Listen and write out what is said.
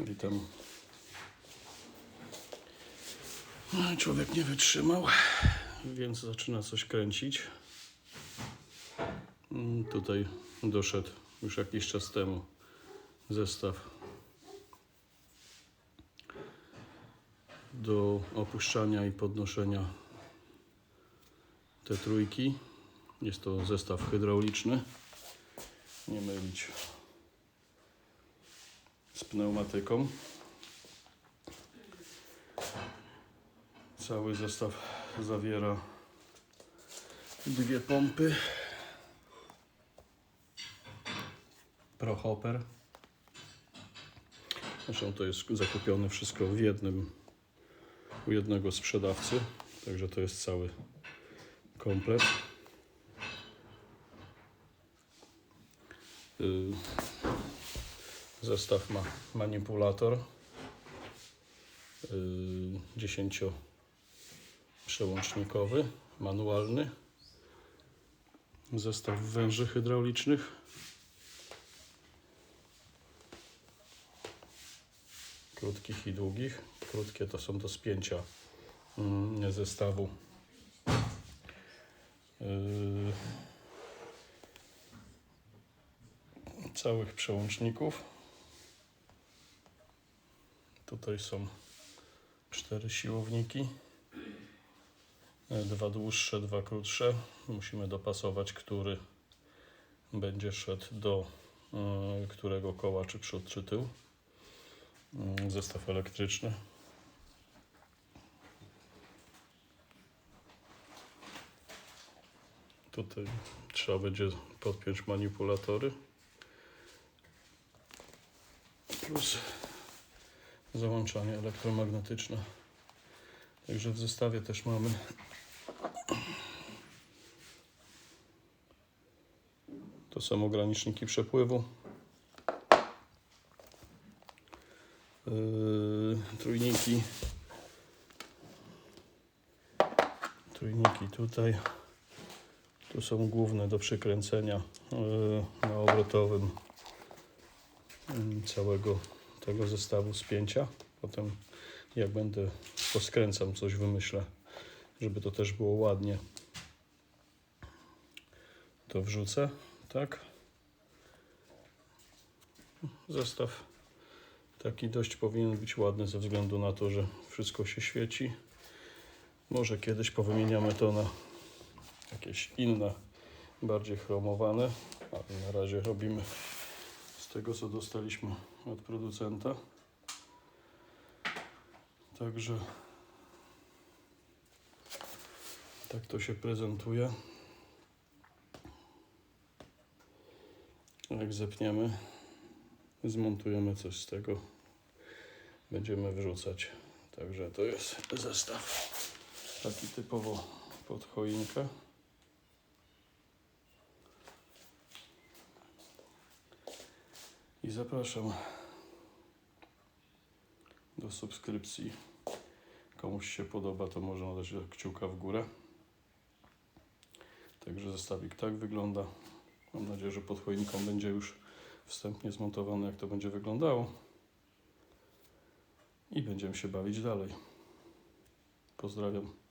Witam. No, Człowiek nie wytrzymał, więc zaczyna coś kręcić. Mm, Tutaj doszedł już jakiś czas temu zestaw do opuszczania i podnoszenia te trójki. Jest to zestaw hydrauliczny. Nie mylić z pneumatyką. Cały zestaw zawiera dwie pompy. Prohopper. Zresztą to jest zakupione wszystko w jednym u jednego sprzedawcy, także to jest cały komplet. Y, Zestaw ma manipulator y, 10 przełącznikowy, manualny. Zestaw węży hydraulicznych. Krótkich i długich. Krótkie to są do spięcia mm, zestawu. Yy, całych przełączników. Tutaj są cztery siłowniki. Dwa dłuższe, dwa krótsze. Musimy dopasować, który będzie szedł do e, którego koła, czy przód, czy tył. Mm, Zestaw elektryczny. Tutaj trzeba będzie podpiąć manipulatory. Plus załączanie elektromagnetyczne. Także w zestawie też mamy to są ograniczniki przepływu. Yy, trójniki. Trójniki tutaj. Tu są główne do przykręcenia yy, na obrotowym mm, całego tego zestawu spięcia. Potem jak będę poskręcam coś wymyślę, żeby to też było ładnie. To wrzucę, tak? Zestaw taki dość powinien być ładny ze względu na to, że wszystko się świeci. Może kiedyś powymieniamy to na jakieś inne, bardziej chromowane, ale na razie robimy tego, co dostaliśmy od producenta. Także tak to się prezentuje. Jak zepniemy, zmontujemy coś z tego, będziemy wrzucać. Także to jest zestaw taki typowo pod choinkę. I zapraszam do subskrypcji. Komuś się podoba, to można dać kciuka w górę. Także zestawik tak wygląda. Mam nadzieję, że pod choinką będzie już wstępnie zmontowane, jak to będzie wyglądało. I będziemy się bawić dalej. Pozdrawiam.